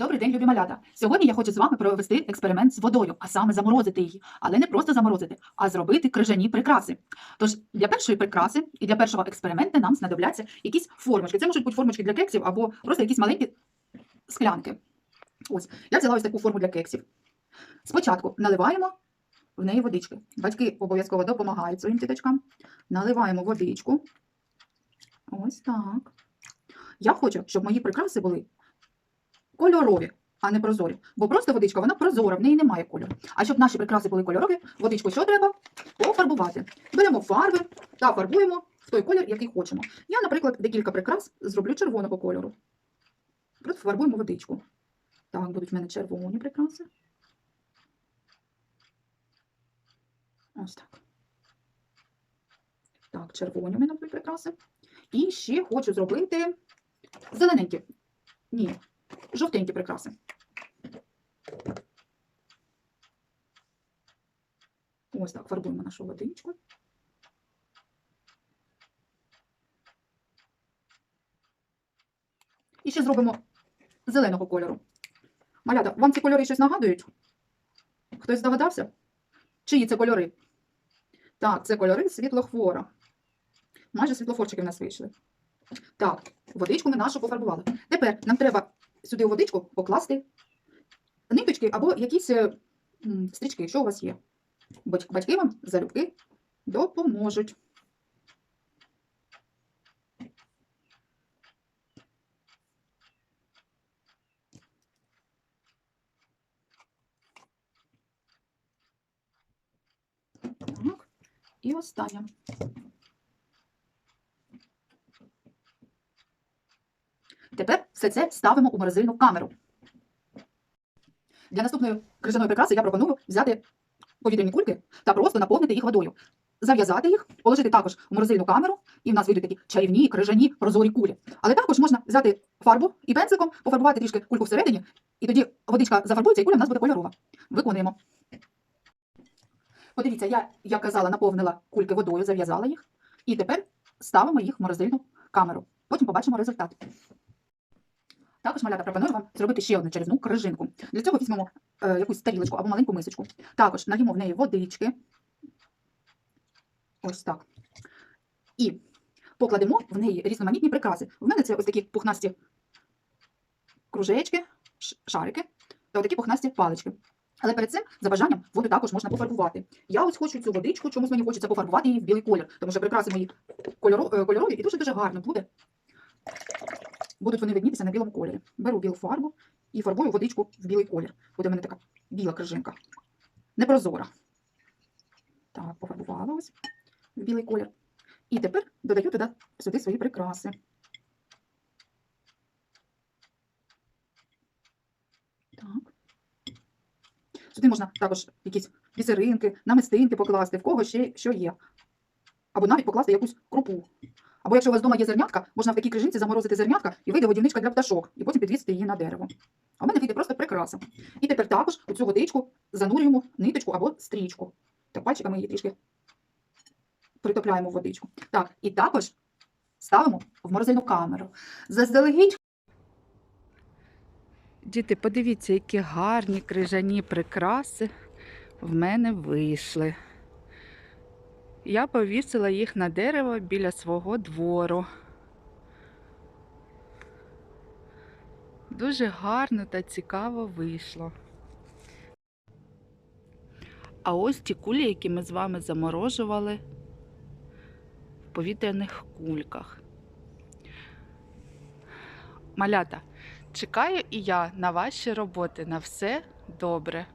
Добрий день, любі малята. Сьогодні я хочу з вами провести експеримент з водою, а саме заморозити її, але не просто заморозити, а зробити крижані прикраси. Тож для першої прикраси і для першого експерименту нам знадобляться якісь формочки. Це можуть бути формочки для кексів або просто якісь маленькі склянки. Ось я взяла ось таку форму для кексів. Спочатку наливаємо в неї водички. Батьки обов'язково допомагають своїм діточкам. Наливаємо водичку. Ось так. Я хочу, щоб мої прикраси були кольорові, а не прозорі. Бо просто водичка, вона прозора, в неї немає кольору. А щоб наші прикраси були кольорові, водичку що треба? Пофарбувати. Беремо фарби та фарбуємо в той колір, який хочемо. Я, наприклад, декілька прикрас зроблю червоного кольору. Просто фарбуємо водичку. Так, будуть в мене червоні прикраси. Ось так. Так, червоні в мене будуть прикраси. І ще хочу зробити зелененькі. Ні, жовтенькі прикраси. Ось так, фарбуємо нашу водичку. І ще зробимо зеленого кольору. Малята, вам ці кольори щось нагадують? Хтось здогадався? Чиї це кольори? Так, це кольори світлохвора. Майже світлофорчики в нас вийшли. Так, водичку ми нашу пофарбували. Тепер нам треба сюди водичку покласти ниточки або якісь е, стрічки, що у вас є. Батьки вам залюбки допоможуть. Так, і останнє. Тепер все це ставимо у морозильну камеру. Для наступної крижаної прикраси я пропоную взяти повітряні кульки та просто наповнити їх водою. Зав'язати їх, положити також у морозильну камеру, і в нас вийдуть такі чарівні, крижані, прозорі кулі. Але також можна взяти фарбу і пензиком, пофарбувати трішки кульку всередині, і тоді водичка зафарбується, і куля в нас буде кольорова. Виконуємо. Подивіться, я, як казала, наповнила кульки водою, зав'язала їх, і тепер ставимо їх в морозильну камеру. Потім побачимо результат. Також, малята, пропоную вам зробити ще одну чарівну крижинку. Для цього візьмемо е, якусь тарілочку або маленьку мисочку. Також налімо в неї водички. Ось так. І покладемо в неї різноманітні прикраси. В мене це ось такі пухнасті кружечки, шарики та такі пухнасті палички. Але перед цим, за бажанням, воду також можна пофарбувати. Я ось хочу цю водичку, чомусь мені хочеться пофарбувати її в білий колір, тому що прикраси мої е, кольорові і дуже-дуже гарно буде. Будуть вони виднітися на білому кольорі. Беру білу фарбу і фарбую водичку в білий колір. Буде в мене така біла крижинка. Непрозора. Так, пофарбувала ось в білий колір. І тепер додаю туди сюди свої прикраси. Так. Сюди можна також якісь бісеринки, намистинки покласти, в кого ще що є. Або навіть покласти якусь крупу. Або якщо у вас вдома є зернятка, можна в такій крижинці заморозити зернятка і вийде годівничка для пташок, і потім підвісити її на дерево. А в мене вийде просто прикраса. І тепер також у цю водичку занурюємо ниточку або стрічку. Так пальчиками її трішки притопляємо в водичку. Так, і також ставимо в морозильну камеру. Заздалегідь Діти, подивіться, які гарні крижані прикраси в мене вийшли. Я повісила їх на дерево біля свого двору. Дуже гарно та цікаво вийшло. А ось ті кулі, які ми з вами заморожували в повітряних кульках. Малята, Чекаю і я на ваші роботи. На все добре.